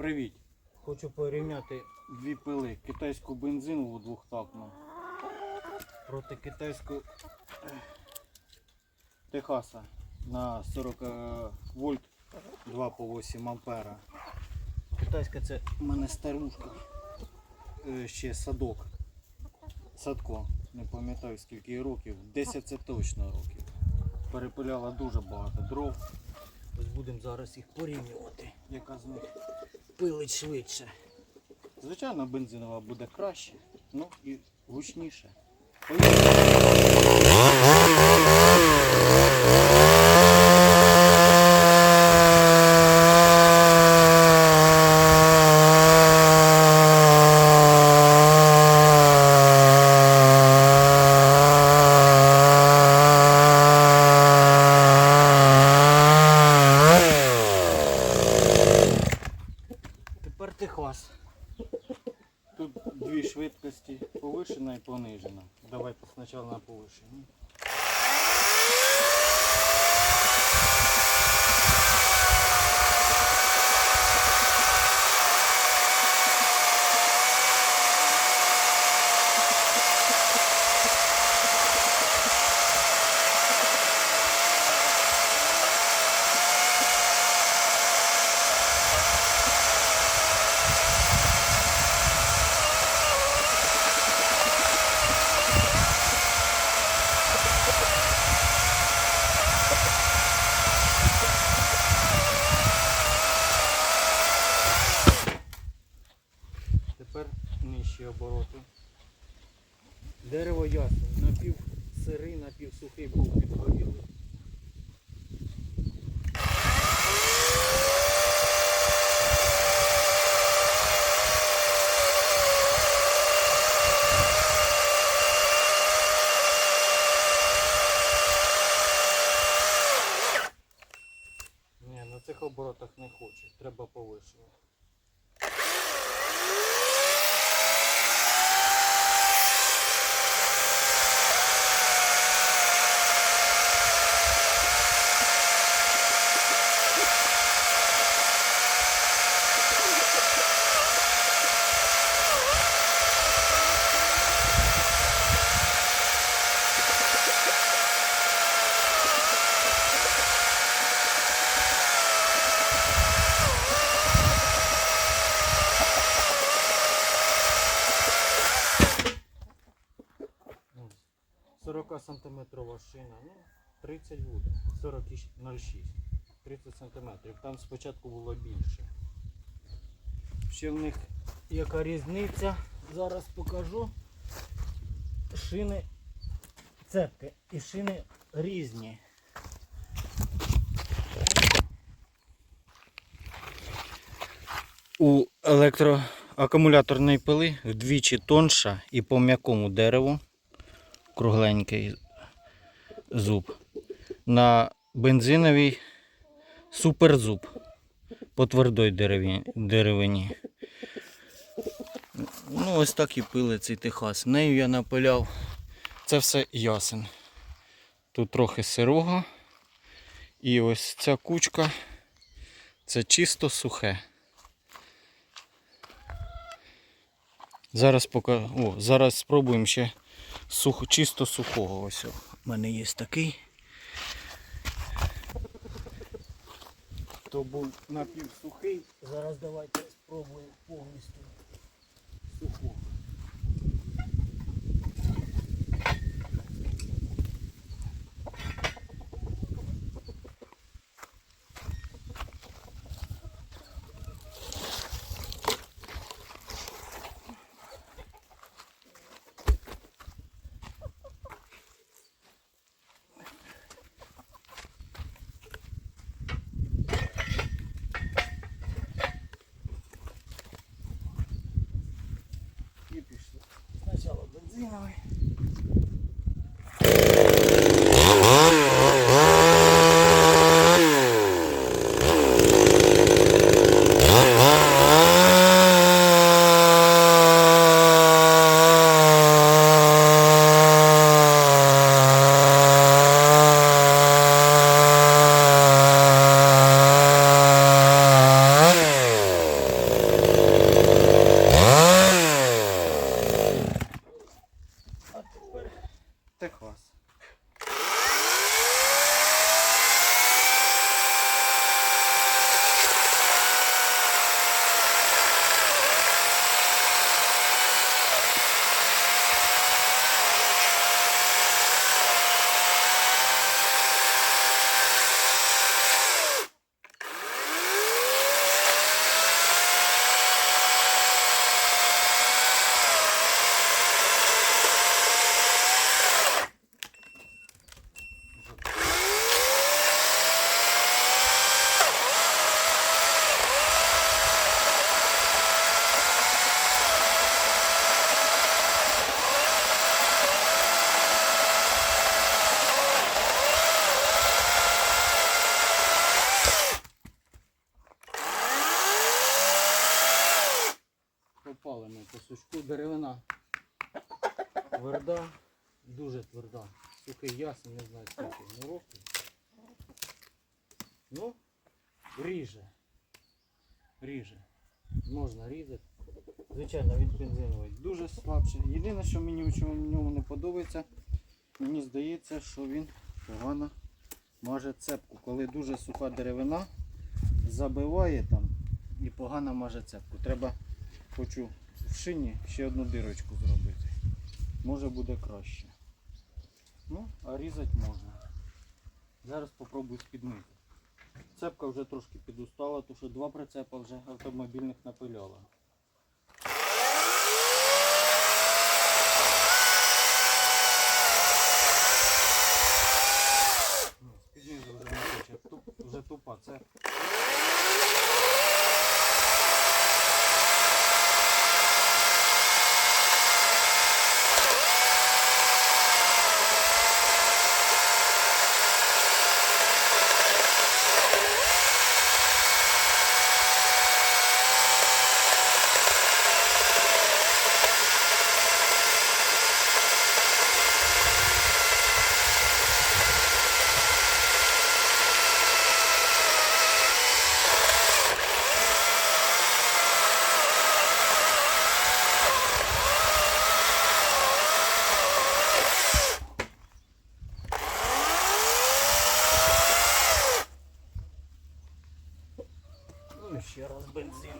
Привіт! Хочу порівняти дві пили. Китайську бензинову двохтактну проти китайської Техаса на 40 е, вольт 2 по 8 ампера. Китайська це в мене старушка. Е, Ще садок. Садко. Не пам'ятаю скільки років. 10 це точно років. Перепиляла дуже багато дров. Ось будемо зараз їх порівнювати. Яка з них пилить швидше. Звичайно, бензинова буде краще, ну і гучніше. Поїхали. Сирий, напів сухий був підгорілий. На цих оборотах не хочу, треба повишено. 40 сантиметрова шина, ну 30 буде, 40,06, 30 сантиметрів. Там спочатку було більше. Ще в них яка різниця, зараз покажу. Шини цепки і шини різні. У електроакумуляторної пили вдвічі тонша і по м'якому дереву кругленький зуб. На бензиновій суперзуб по твердой деревині. Ну, ось так і пили цей Техас. Нею я напиляв. Це все ясен. Тут трохи сирого. І ось ця кучка це чисто сухе. Зараз пока... О, зараз спробуємо ще сух... чисто сухого. Ось у мене є такий. То був напівсухий. Зараз давайте спробуємо повністю сухого. Спочатку бензиновий. ми по сучку. Деревина тверда, дуже тверда. Сухий ясен, не знаю скільки років. Ну, ріже. Ріже. Можна різати. Звичайно, він бензиновий дуже слабший. Єдине, що мені в ньому не подобається, мені здається, що він погано маже цепку. Коли дуже суха деревина, забиває там і погано маже цепку. Треба хочу в шині ще одну дирочку зробити. Може буде краще. Ну, а різати можна. Зараз спробую спіднити. Цепка вже трошки підустала, тому що два прицепа вже автомобільних напиляла. Ну, Спіднизу вже не хоче, туп, вже тупа цепка. Ну і ще раз бензиновий. Якось